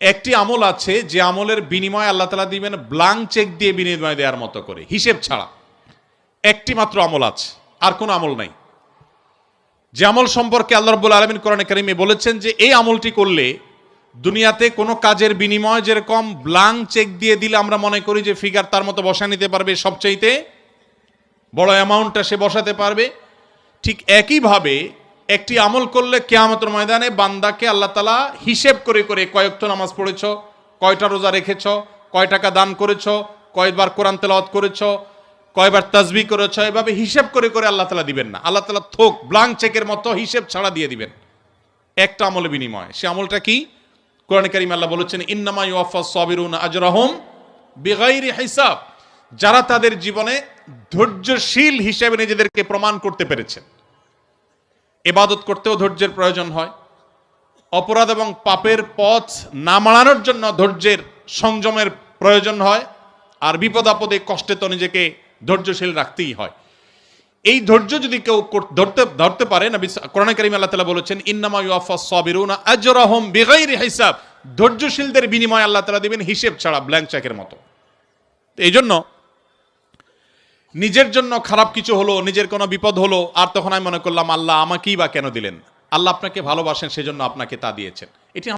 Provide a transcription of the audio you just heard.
একটি আমল আছে, যে আমলের বিনিময় আল্লাহ তালা দিবেন ব্লাঙ্ক চেক দিয়ে বিনিময় দেওয়ার মতো করে, হিসেব ছাড়া। একটি মাত্র আমল আছে, আর কোনো আমল নাই। যে আমল সম্পর্কে আল্লাহ রব্বুল আলমিন কোরআন কারিমে বলেছেন যে, এই আমলটি করলে দুনিয়াতে কোনো কাজের বিনিময় যেরকম ব্লাঙ্ক চেক দিয়ে দিলে আমরা মনে করি যে ফিগার তার মতো বসা নিতে পারবে সবচাইতে বড় অ্যামাউন্টটা সে বসাতে পারবে। ঠিক একইভাবে একটি আমল করলে কেয়ামতের ময়দানে বান্দাকে আল্লাহ তালা হিসেব করে করে কয়েকটা নামাজ পড়েছ, কয়টা রোজা রেখেছ, কয় টাকা দান করেছ, কয়বার কোরআন তেলাওয়াত করেছ, কয়বার তাজবি করেছ, এভাবে হিসেব করে করে আল্লাহ তালা দিবেন না। আল্লাহ তালা থোক ব্লাঙ্ক চেকের মতো হিসেব ছাড়া দিয়ে দিবেন। একটা আমলে বিনিময়। সে আমলটা কি? কোরআন কারিম আল্লাহ বলেছেন, ইন্নামা ইউফা সাবিরুন আজরাহুম বেগাইরি হিসাব। যারা তাদের জীবনে ধৈর্যশীল হিসেবে নিজেদেরকে প্রমাণ করতে পেরেছেন এবাদত করতেও ধৈর্যের প্রয়োজন হয়। অপরাধ এবং পাপের পথ না মাড়ানোর জন্য ধৈর্যের সংযমের প্রয়োজন হয় আর বিপদ আপদে কষ্টে তো নিজেকে ধৈর্যশীল রাখতেই হয়। এই ধৈর্য যদি কেউ ধরতে ধরতে পারে না কোরআন করিম আল্লাহ তালা বলেছেন, ইন্নামা ইউফা সাবিরুনা আজরাহুম বিগাইরি হিসাব। ধৈর্যশীলদের বিনিময় আল্লাহ তালা দিবেন হিসেব ছাড়া ব্ল্যাঙ্ক চেকের মতো। এই জন্য নিজের জন্য খারাপ কিছু হলো, নিজের কোনো বিপদ হলো, আর তখন আমি মনে করলাম, আল্লাহ আমাকেই বা কেন দিলেন? আল্লাহ আপনাকে ভালোবাসেন, সেজন্য আপনাকে তা দিয়েছেন। এটি